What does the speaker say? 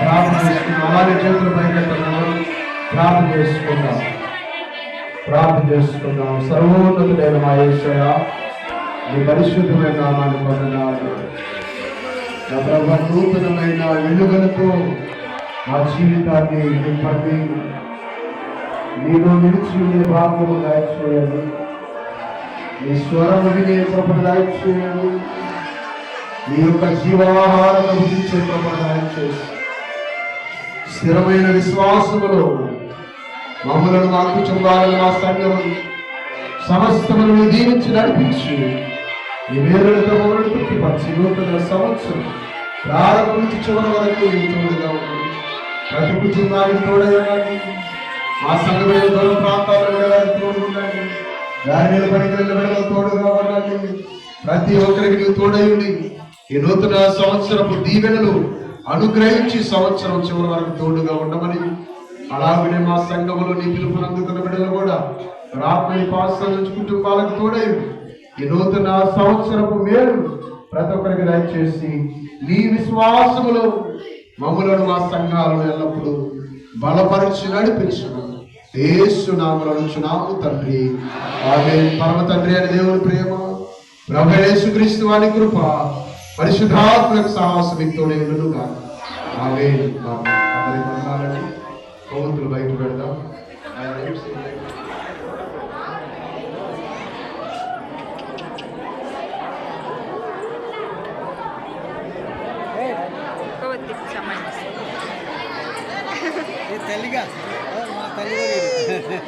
ప్రార్థన చేసుకుందాం. అలాగే చేతులు పైకెట్టుకున్నాం ప్రార్థన చేసుకుందాం. ప్రార్థన చేసుకుందాం. సర్వోన్నతుడైన మా ఏసయ మీ పరిశుద్ధమైన నామాన్ని పొందనాలు నా ప్రభు నూతనమైన వెలుగులతో మా జీవితాన్ని నింపండి. మీరు నిలిచి ఉండే భాగ్యము దయచేయండి మీ స్వరం వినే కృపను దయచేయండి మీ యొక్క జీవాహారం విధించే కృపను స్థిరమైన విశ్వాసములో మమ్మలను మాకు చెందాలని మా సంఘం సమస్తములను దీవించి నడిపించి ఈ మేలులతో మమ్మల్ని తృప్తిపరిచి నూతన సంవత్సరం ప్రారంభం నుంచి చివరి వరకు నీ తోడుగా ఉండండి ప్రతి కుటుంబానికి తోడైనాన్ని మా సంఘమైన దూర ప్రాంతాల్లో వెళ్ళడానికి దాని మీద పనికి వెళ్ళడం తోడుగా ఉండండి. ప్రతి ఒక్కరికి నువ్వు తోడై ఉండి ఈ నూతన సంవత్సరపు దీవెనలు అనుగ్రహించి సంవత్సరం చివరి వరకు తోడుగా ఉండమని అలాగనే మా సంఘములో నీ పిలుపుని అందుకున్న బిడ్డలు కూడా రాత్రి పాస్టర్ నుంచి కుటుంబాలకు తోడై ఈ నూతన సంవత్సరపు మేలు ప్రతి ఒక్కరికి దయచేసి నీ విశ్వాసములో మమ్మలను మా సంఘాలను ఎల్లప్పుడూ బలపరిచి నడిపించడం యేసు నామలను తండ్రి. ఆమె పరమ తండ్రి అని దేవుని ప్రేమ ప్రభు యేసుక్రీస్తు వారి కృప పరిశుద్ధాత్మక సాహసం ఇంతోనే ఉండుగా ఆమె అందరి వందనాలండి కొవ్వొత్తులు బయట పెడదాం ఆయన ఏడ్చి- కొవ్వొత్తికి సంబంధించి ఏ తల్లిగా ఓ, మా తల్లి కూడా ఇది.